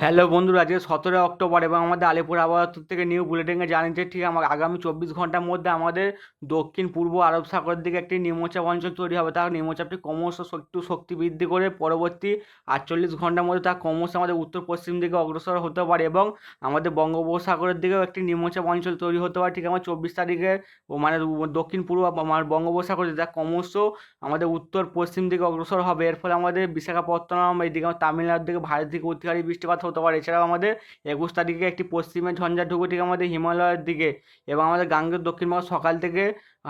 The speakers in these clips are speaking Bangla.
হ্যালো বন্ধুরা, আজকে সতেরো অক্টোবর এবং আমাদের আলিপুর আবহাওয়া দপ্তর থেকে নিউ বুলেটিনে জানিয়েছে, ঠিক আমার আগামী চব্বিশ ঘণ্টার মধ্যে আমাদের দক্ষিণ, পূর্ব আরব সাগরের দিকে একটি নিম্নচাপ অঞ্চল তৈরি হবে। তার নিম্নচাপটি ক্রমশ একটু শক্তি বৃদ্ধি করে পরবর্তী আটচল্লিশ ঘণ্টার মধ্যে তা ক্রমশ আমাদের উত্তর পশ্চিম দিকে অগ্রসর হতে পারে এবং আমাদের বঙ্গোপসাগরের দিকেও একটি নিম্নচাপ অঞ্চল তৈরি হতে পারে। ঠিক আমার চব্বিশ তারিখে মানে দক্ষিণ, পূর্ব আমার বঙ্গোপসাগরে যা ক্রমশ আমাদের উত্তর পশ্চিম দিকে অগ্রসর হবে। এর ফলে আমাদের বিশাখাপত্তনম এইদিকে তামিলনাড়ুর দিকে ভারত দিকে অতিহারী বৃষ্টিপাত হতে পারে। এছাড়াও আমাদের একুশ তারিখে একটি পশ্চিমে ঝঞ্ঝা ঢুকে ঠিক আমাদের হিমালয়ের দিকে এবং আমাদের গাঙ্গের দক্ষিণবঙ্গ সকাল থেকে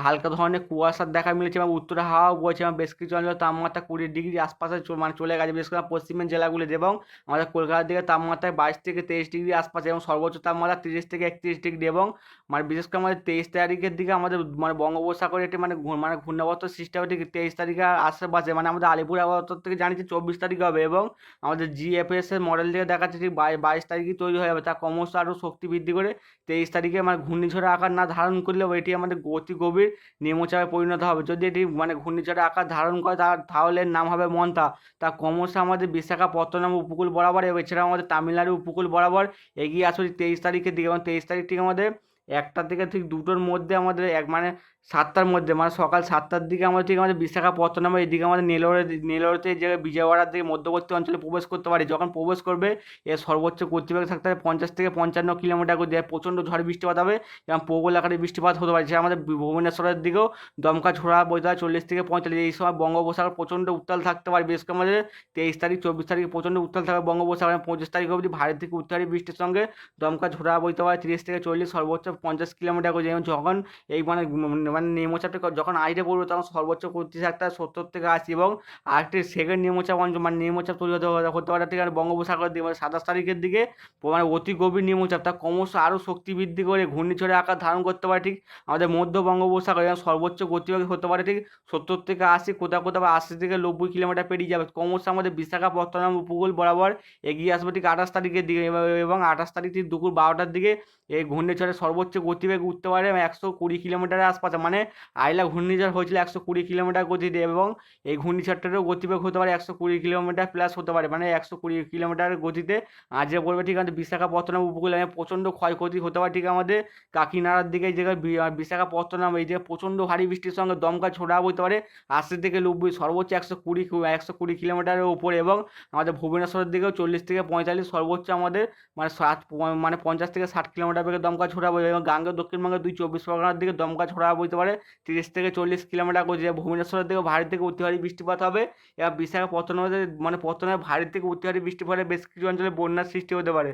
হালকা ধরনের কুয়াশার দেখা মিলেছে এবং উত্তরে হাওয়া বইছে এবং বেশ কিছু অঞ্চলে তাপমাত্রা কুড়ি ডিগ্রি আশপাশে মানে চলে গেছে, বিশেষ করে পশ্চিমের জেলাগুলিতে এবং আমাদের কলকাতার দিকে তাপমাত্রায় বাইশ থেকে তেইশ ডিগ্রি আশপাশে এবং সর্বোচ্চ তাপমাত্রা তিরিশ থেকে একত্রিশ ডিগ্রি এবং মানে বিশেষ করে আমাদের তেইশ তারিখের দিকে আমাদের মানে বঙ্গোপসাগরে একটি মানে মানে ঘূর্ণাবর্ত সৃষ্টি হবে ঠিক তেইশ তারিখে আশেপাশে। মানে আমাদের আলিপুর আবহাওয়া থেকে জানিয়েছে চব্বিশ তারিখে হবে এবং আমাদের জিএফএস এর মডেল থেকে দেখাচ্ছে ঠিক বাই- বাইশ তারিখে তৈরি হয়ে যাবে। তা ক্রমশ আরও শক্তি বৃদ্ধি করে তেইশ তারিখে মানে ঘূর্ণিঝড়ের আকার না ধারণ করলেও এটি আমাদের গতি গভীর নিম্নচাপে পরিণত হবে। যদি এটি মানে ঘূর্ণিঝড়ের আকার ধারণ করে, তা তাহলে নাম হবে মন্তা তা ক্রমশ আমাদের বিশাখাপত্তনম উপকূল বরাবর এবং এছাড়াও আমাদের তামিলনাড়ু উপকূল বরাবর এগিয়ে আসবে তেইশ তারিখের দিকে। এবং তেইশ তারিখ থেকে আমাদের একটা থেকে ঠিক দুটোর মধ্যে আমাদের এক মানে সাতটার মধ্যে মানে সকাল সাতটার দিকে আমাদের ঠিক আমাদের বিশাখাপত্তনম এদিকে আমাদের নেলোরে, নেলোরতে যে বিজয়ওয়াড়ার দিকে মধ্যবর্তী অঞ্চলে প্রবেশ করতে পারে। যখন প্রবেশ করবে, এর সর্বোচ্চ গতিবেগ থাকতে হবে পঞ্চাশ থেকে পঞ্চান্ন কিলোমিটার গতি আর প্রচণ্ড ঝড় বৃষ্টিপাত হবে এবং প্রবল আকারে বৃষ্টিপাত হতে পারে। সেটা আমাদের ভুবনেশ্বরের দিকেও দমকা ছোড়া বইতে হয় চল্লিশ থেকে পঁয়তাল্লিশ, এই সময় বঙ্গোপসাগর প্রচণ্ড উত্তাল থাকতে পারে। বিশেষ করে আমাদের তেইশ তারিখ, চব্বিশ তারিখ প্রচণ্ড উত্তাল থাকবে বঙ্গোপসাগর। পঁচিশ তারিখ অবধি ভারত থেকে উত্তারি বৃষ্টির সঙ্গে দমকা ঝোড়া বইতে পারে তিরিশ থেকে চল্লিশ সর্বোচ্চ পঞ্চাশ কিলোমিটার এবং যখন এই মানে মানে নিম্নচাপটা যখন আইটে পড়বে তখন সর্বোচ্চ থাকতে হয় সত্তর থেকে আশি এবং আরেকটি সেকেন্ড নিম্নচাপ অঞ্চল মানে নিম্নচাপ তৈরি হতে হতে- পারে ঠিক আছে বঙ্গোপসাগরের দিকে মানে সাতাশ তারিখের দিকে। মানে অতি গভীর নিম্নচাপ তা ক্রমশ আরও শক্তি বৃদ্ধি করে ঘূর্ণিঝড়ে আকার ধারণ করতে পারে, ঠিক? আমাদের মধ্য বঙ্গোপসাগর সর্বোচ্চ গতিবেগ হতে পারে, ঠিক? সত্তর থেকে আশি, কোথাও কোথাও আশি থেকে নব্বই কিলোমিটার পেরিয়ে যাবে। ক্রমশ আমাদের বিশাখাপত্তনম উপকূল বরাবর এগিয়ে আসবে, ঠিক? আঠাশ তারিখের দিকে এবং- এবং আঠাশ তারিখ ঠিক দুপুর বারোটার দিকে এই ঘূর্ণিঝড়ে সর্বোচ্চ গতিবেগ উঠতে পারে একশো কুড়ি কিলোমিটারের আশপাশে। মানে আইলা ঘূর্ণিঝড় হয়েছিল একশো কুড়ি কিলোমিটার গতিতে এবং এই ঘূর্ণিঝড়টারও গতিবেগ হতে পারে একশো কুড়ি কিলোমিটার প্লাস হতে পারে। মানে একশো কুড়ি কিলোমিটার গতিতে আজকে পড়বে ঠিক আছে বিশাখাপত্তনম উপকূলে মানে প্রচণ্ড ক্ষয়ক্ষতি হতে পারে ঠিক আমাদের কাকিনাড়ার দিকে বি- বিশাখাপত্তনম, এই যে প্রচণ্ড ভারী বৃষ্টির সঙ্গে দমকা ছোড়া হতে পারে, আশি থেকে নব্বই, সর্বোচ্চ একশো কুড়ি একশো কুড়ি কিলোমিটারের উপরে এবং আমাদের ভুবনেশ্বরের দিকেও চল্লিশ থেকে পঁয়তাল্লিশ, সর্বোচ্চ আমাদের মানে প- মানে পঞ্চাশ থেকে ষাট কিলোমিটার বেগে দমকা ছোড়া এবং গাঙ্গে দক্ষিণবঙ্গের দুই চব্বিশ পরগনার দিকে দমকা ছোড়া বইতে পারে। তিরিশ থেকে চল্লিশ কিলোমিটার যে ভুবনেশ্বরের থেকে ভারী থেকে অতিভারী বৃষ্টিপাত হবে। এবং বিশাখাপত্তনমের মানে পত্তনের ভারী থেকে অতিভারী বৃষ্টিপাতে বেশ কিছু অঞ্চলে বন্যার সৃষ্টি হতে পারে।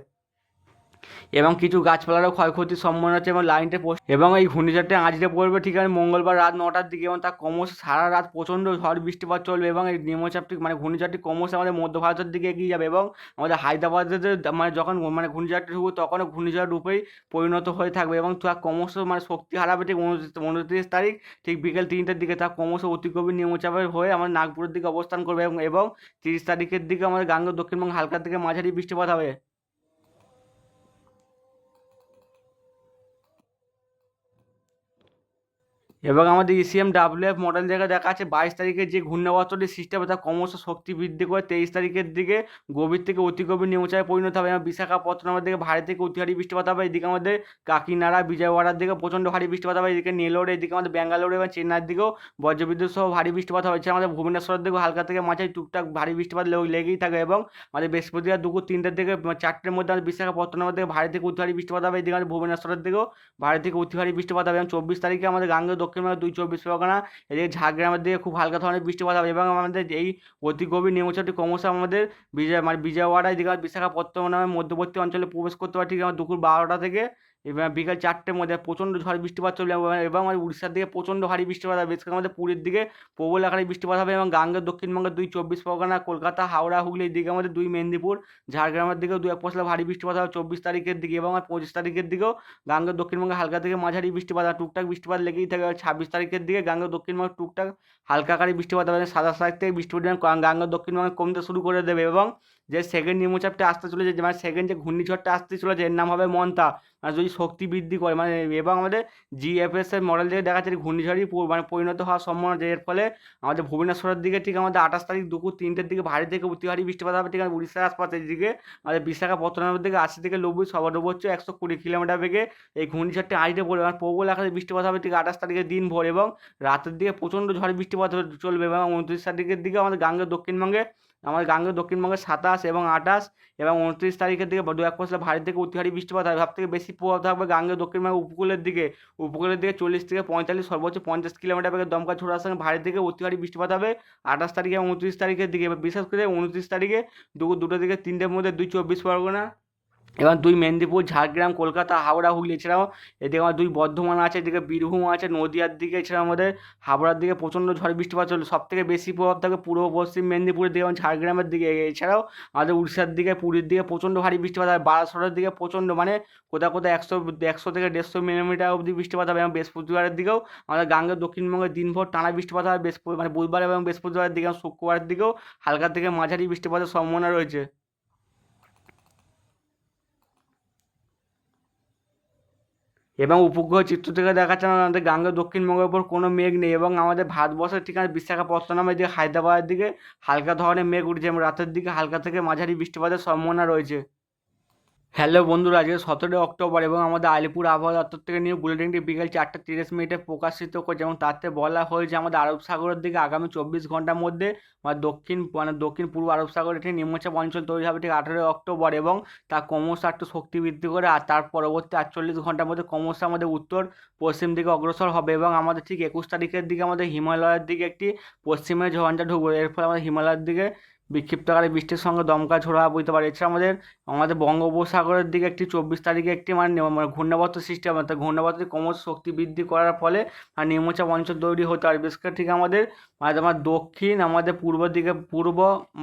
এবং কিছু গাছপালারও ক্ষয়ক্ষতির সম্ভাবনা আছে এবং লাইনটা এবং এই ঘূর্ণিঝড়টা আজকে পড়বে ঠিক আছে মঙ্গলবার রাত নটার দিকে এবং তা ক্রমশ সারা রাত প্রচণ্ড ঝড় বৃষ্টিপাত চলবে এবং এই নিম্নচাপটি মানে ঘূর্ণিঝড়টি ক্রমশ আমাদের মধ্য ভারতের দিকে এগিয়ে যাবে এবং আমাদের হায়দ্রাবাদে যে মানে যখন মানে ঘূর্ণিঝড়টি ঢুকবে তখনও ঘূর্ণিঝড় রূপেই পরিণত হয়ে থাকবে এবং তা ক্রমশ মানে শক্তি হারাবে ঠিক উনত্রিশ তারিখ ঠিক বিকেল তিনটের দিকে তা ক্রমশ অতি গভীর নিম্নচাপের হয়ে আমাদের নাগপুরের দিকে অবস্থান করবে এবং এবং তিরিশ তারিখের দিকে আমাদের গাঙ্গ দক্ষিণবঙ্গ হালকা থেকে মাঝারি বৃষ্টিপাত হবে। এবং আমাদের ইসিএম ডাব্লিউএফ মডেল জায়গায় দেখা আছে, বাইশ তারিখে যে ঘূর্ণাবর্তটি সৃষ্টি হবে তা ক্রমশ শক্তি বৃদ্ধি করে তেইশ তারিখের দিকে গভীর থেকে অতি গভীর নিম্নচাপে পরিণত হবে। এবং বিশাখাপত্তনমের দিকে ভারী থেকে অতি ভারী বৃষ্টিপাত হবে। এদিকে আমাদের কাকিনাড়া, বিজয়ওয়াড়ার দিকে প্রচণ্ড ভারী বৃষ্টিপাত হবে। এদিকে নেলোর, এদিকে আমাদের ব্যাঙ্গালোর এবং চেন্নাইয়ের দিকেও বজ্রবিদ্যুৎ সহ ভারী বৃষ্টিপাত হবে। এছাড়া আমাদের ভুবনেশ্বরের দিকেও হালকা থেকে মাঝারি টুকটাক ভারী বৃষ্টিপাত লেগেই থাকে এবং আমাদের বৃহস্পতিবার দুপুর তিনটের দিকে চারটের মধ্যে আমাদের বিশাখাপত্তনমের দিকে ভারী থেকে অতি ভারী বৃষ্টিপাত হবে। এদিকে আমাদের ভুবনেশ্বরের দিকেও ভারী থেকে অতি ভারী বৃষ্টিপাত হবে। এবং চব্বিশ তারিখে আমাদের গাঙ্গেয় দক্ষিণবঙ্গের দুই চব্বিশ পরগনা, এদিকে ঝাড়গ্রামের দিকে খুব হালকা ধরনের বৃষ্টিপাত হবে এবং আমাদের এই অতি গভীর নিম্নচাপটি ক্রমশ আমাদের বিজয় মানে বিজয়ওয়াড়া এদিকে বিশাখাপত্তনমের মধ্যবর্তী অঞ্চলে প্রবেশ করতে পারে ঠিক আমার দুপুর বারোটা থেকে এবার বিকাল চারটের মধ্যে প্রচণ্ড ঝড় বৃষ্টিপাত চলবে এবং আমাদের উড়িষ্যার দিকে প্রচণ্ড ভারী বৃষ্টিপাত হবে, বিশেষ করে আমাদের পুরীর দিকে প্রবল আকারে বৃষ্টিপাত হবে এবং গাঙ্গের দক্ষিণবঙ্গের দুই চব্বিশ পরগনা, কলকাতা, হাওড়া, হুগলি দিকে আমাদের দুই, মেদিনীপুর, ঝাড়গ্রামের দিকেও দুই এক পশলা ভারী বৃষ্টিপাত হবে চব্বিশ তারিখের দিকে এবং পঁচিশ তারিখের দিকেও গাঙ্গের দক্ষিণবঙ্গে হালকা থেকে মাঝারি বৃষ্টিপাত আর টুকটাক বৃষ্টিপাত লেগেই থাকে ছাব্বিশ তারিখের দিকে গাঙ্গের দক্ষিণবঙ্গে টুকটাক হালকা আকারে বৃষ্টিপাত হবে, সাতাশ তারিখ থেকে বৃষ্টিপাত গাঙ্গের দক্ষিণবঙ্গে কমতে শুরু করে দেবে এবং যে সেকেন্ড নিম্নচাপটা আসতে চলেছে, যে মানে সেকেন্ড যে ঘূর্ণিঝড়টা আসতে চলেছে, এর নাম হবে মন্তা মানে যদি শক্তি বৃদ্ধি করে মানে এবং আমাদের জিএফএস এর মডেল থেকে দেখা যাচ্ছে ঘূর্ণিঝড়ই মানে পরিণত হওয়ার সম্ভাবনা এর ফলে আমাদের ভুবনেশ্বরের দিকে ঠিক আমাদের আঠাশ তারিখ দুপুর তিনটের দিকে ভারী থেকে অতি ভারী বৃষ্টিপাত হবে, ঠিক আছে, উড়িষ্যার আশপাশের দিকে আমাদের বিশাখাপত্তনমের দিকে আশি থেকে নব্বই সর্বোচ্চ একশো কুড়ি কিলোমিটার বেগে এই ঘূর্ণিঝড়টি আইটে পড়বে মানে প্রবল আকারে বৃষ্টিপাত হবে, ঠিক আঠাশ তারিখের দিন ভোর এবং রাতের দিকে প্রচণ্ড ঝড় বৃষ্টিপাত চলবে এবং উনত্রিশ তারিখের দিকে আমাদের গাঙ্গের দক্ষিণবঙ্গে আমাদের গাঙ্গে দক্ষিণবঙ্গে সাতাশ এবং আঠাশ এবং উনত্রিশ তারিখের দিকে দু এক পশলা ভারী থেকে অতিহারী বৃষ্টিপাত হবে সবথেকে বেশি প্রভাব থাকবে গাঙ্গে দক্ষিণবঙ্গের উপকূলের দিকে। উপকূলের দিকে চল্লিশ থেকে পঁয়তাল্লিশ, সর্বোচ্চ পঞ্চাশ কিলোমিটার বেগে দমকা ছোড়ার সঙ্গে ভারী থেকে অতিহারী বৃষ্টিপাত হবে। আঠাশ তারিখে এবং উনত্রিশ তারিখের দিকে, বিশেষ করে উনত্রিশ তারিখে দুপুর দুটো থেকে তিনটের মধ্যে দুই চব্বিশ পরগনা এবং দুই মেদিনীপুর, ঝাড়গ্রাম, কলকাতা, হাওড়া, হুগলি, এছাড়াও এদিকে আমার দুই বর্ধমান আছে, এদিকে বীরভূম আছে, নদিয়ার দিকে এছাড়া আমাদের হাওড়ার দিকে প্রচণ্ড ঝড় বৃষ্টিপাত চলবে সব থেকে বেশি প্রভাব থাকবে পূর্ব পশ্চিম মেদিনীপুরের দিকে এবং ঝাড়গ্রামের দিকে। এছাড়াও আমাদের উড়িষ্যার দিকে, পুরীর দিকে প্রচণ্ড ভারী বৃষ্টিপাত হবে বারাসতের দিকে প্রচণ্ড মানে কোথাও কোথাও একশো একশো থেকে দেড়শো মিলিমিটার অবধি বৃষ্টিপাত হবে। এবং বৃহস্পতিবারের দিকেও আমাদের গাঙ্গের দক্ষিণবঙ্গে দিনভর টানা বৃষ্টিপাত হবে বৃহস্পতি মানে বুধবার এবং বৃহস্পতিবারের দিকে এবং শুক্রবারের দিকেও হালকা থেকে মাঝারি বৃষ্টিপাতের সম্ভাবনা রয়েছে। এবং উপগ্রহ চিত্র থেকে দেখা দেখাচ্ছে আমাদের গাঙ্গে দক্ষিণবঙ্গের উপর কোনো মেঘ নেই এবং আমাদের ভারতবর্ষের ঠিকানা বিশাখাপত্তনম, এদিকে হায়দ্রাবাদের দিকে হালকা ধরনের মেঘ উঠছে এবং রাতের দিকে হালকা থেকে মাঝারি বৃষ্টিপাতের সম্ভাবনা রয়েছে। হ্যালো বন্ধুরা, আজকে সতেরোই অক্টোবর এবং আমাদের আলিপুর আবহাওয়া দপ্তর থেকে নিয়ে বুলেটিনটি বিকেল চারটে তিরিশ মিনিটে প্রকাশিত করছে এবং তাতে বলা হয়েছে আমাদের আরব সাগরের দিকে আগামী চব্বিশ ঘণ্টার মধ্যে মানে দক্ষিণ মানে দক্ষিণ পূর্ব আরব সাগরে একটি নিম্নচাপ অঞ্চল তৈরি হবে ঠিক আঠেরোই অক্টোবর এবং তা ক্রমশ একটু শক্তি বৃদ্ধি করে আর তার পরবর্তী আটচল্লিশ ঘণ্টার মধ্যে ক্রমশ আমাদের উত্তর, পশ্চিম দিকে অগ্রসর হবে এবং আমাদের ঠিক একুশ তারিখের দিকে আমাদের হিমালয়ের দিকে একটি পশ্চিমে ঝঞ্ঝা ঢুকবে। এর ফলে আমাদের হিমালয়ের দিকে বিক্ষিপ্ত আকারে বৃষ্টির সঙ্গে দমকা ঝোড়ো হাওয়া বইতে পারে। এছাড়া আমাদের আমাদের বঙ্গোপসাগরের দিকে একটি চব্বিশ তারিখে একটি মানে মানে ঘূর্ণাবর্ত সৃষ্টি হবে। অর্থাৎ ঘূর্ণাবর্তটি ক্রমশ শক্তি বৃদ্ধি করার ফলে আর নিম্নচাপ অঞ্চল তৈরি হতে পারে। বিশেষ করে ঠিক আমাদের আমার দক্ষিণ, আমাদের পূর্ব দিকে, পূর্ব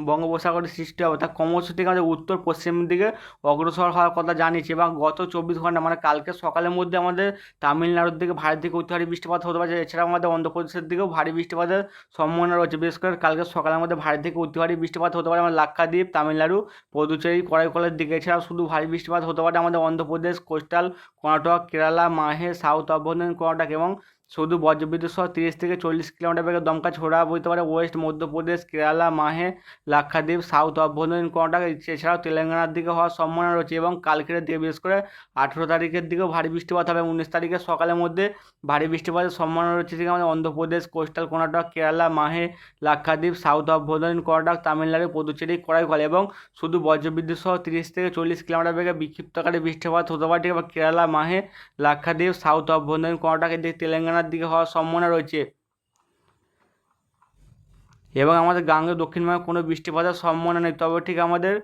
বঙ্গোপসাগরের সৃষ্টি হবে। তা ক্রমশ ঠিক আমাদের উত্তর, পশ্চিম দিকে অগ্রসর হওয়ার কথা জানিয়েছি এবং গত চব্বিশ ঘণ্টা মানে কালকে সকালের মধ্যে আমাদের তামিলনাড়ুর দিকে ভারী থেকে অতি ভারী বৃষ্টিপাত হতে পারে। এছাড়াও আমাদের অন্ধ্রপ্রদেশের দিকেও ভারী বৃষ্টিপাতের সম্ভাবনা রয়েছে। বিশেষ করে কালকে সকালের মধ্যে ভারী থেকে অতি ভারী বৃষ্টিপাত হতে পারে আমাদের লাক্ষাদ্বীপ, তামিলনাড়ু, পদুচেরি করাইকলের দিকে। এছাড়াও শুধু ভারী বৃষ্টিপাত হতে পারে আমাদের অন্ধ্রপ্রদেশ, কোস্টাল, কর্ণাটক, কেরালা, মাহে, সাউথ অভ্যন্তরীণ কর্ণাটক এবং শুধু বজ্রবিদ্যুৎ সহ তিরিশ থেকে চল্লিশ কিলোমিটার বেগে দমকা ছোড়া বইতে পারে ওয়েস্ট, মধ্যপ্রদেশ, কেরালা, মাহে, লাক্ষাদ্বীপ, সাউথ অভ্যন্তরীণ কর্ণাটক, এছাড়াও তেলেঙ্গানার দিকে হওয়ার সম্ভাবনা রয়েছে এবং কালকের দিকে বিশেষ করে আঠেরো তারিখের দিকেও ভারী বৃষ্টিপাত হবে। উনিশ তারিখের সকালের মধ্যে ভারী বৃষ্টিপাতের সম্ভাবনা রয়েছে ঠিক আমাদের অন্ধ্রপ্রদেশ, কোস্টাল, কর্ণাটক, কেরালা, মাহে, লাক্ষাদ্বীপ, সাউথ অভ্যন্তরীণ কর্ণাটক, তামিলনাড়ু, পুদুচেরি করাইকল এবং শুধু বজ্রবিদ্যুৎ সহ তিরিশ থেকে চল্লিশ কিলোমিটার বেগে বিক্ষিপ্ত আকারে বৃষ্টিপাত হতে পারে। কেরালা, মাহে, লাক্ষাদ্বীপ, সাউথ অভ্যন্তরীণ কর্ণাটকের দিকে তেলেঙ্গানার দিকে হওয়ার সম্ভাবনা রয়েছে। এবং আমাদের গাঙ্গের দক্ষিণবঙ্গে কোনো বৃষ্টিপাতের সম্ভাবনা নেই। তবে ঠিক আমাদের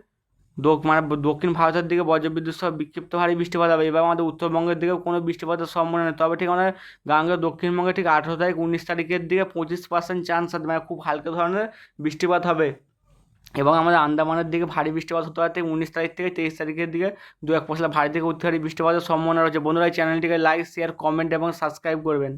দক- মানে দক্ষিণ ভারতের দিকে বজ্রবিদ্যুৎ সহ বিক্ষিপ্ত ভারী বৃষ্টিপাত হবে। এবং আমাদের উত্তরবঙ্গের দিকেও কোনো বৃষ্টিপাতের সম্ভাবনা নেই। তবে ঠিক আমাদের গাঙ্গে দক্ষিণবঙ্গে ঠিক আঠেরো তারিখ, উনিশ তারিখের দিকে পঁচিশ পার্সেন্ট চান্স আছে। মানে খুব হালকা ধরনের বৃষ্টিপাত হবে। এবং আমাদের আন্দামানের দিকে ভারী বৃষ্টিপাত হতে পারে, উনিশ তারিখ থেকে তেইশ তারিখের দিকে। দু এক পশলা ভারী থেকে অতি ভারী বৃষ্টিপাতের সম্ভাবনা রয়েছে। বন্ধুরা, এই চ্যানেলটিকে লাইক শেয়ার কমেন্ট এবং সাবস্ক্রাইব করবেন।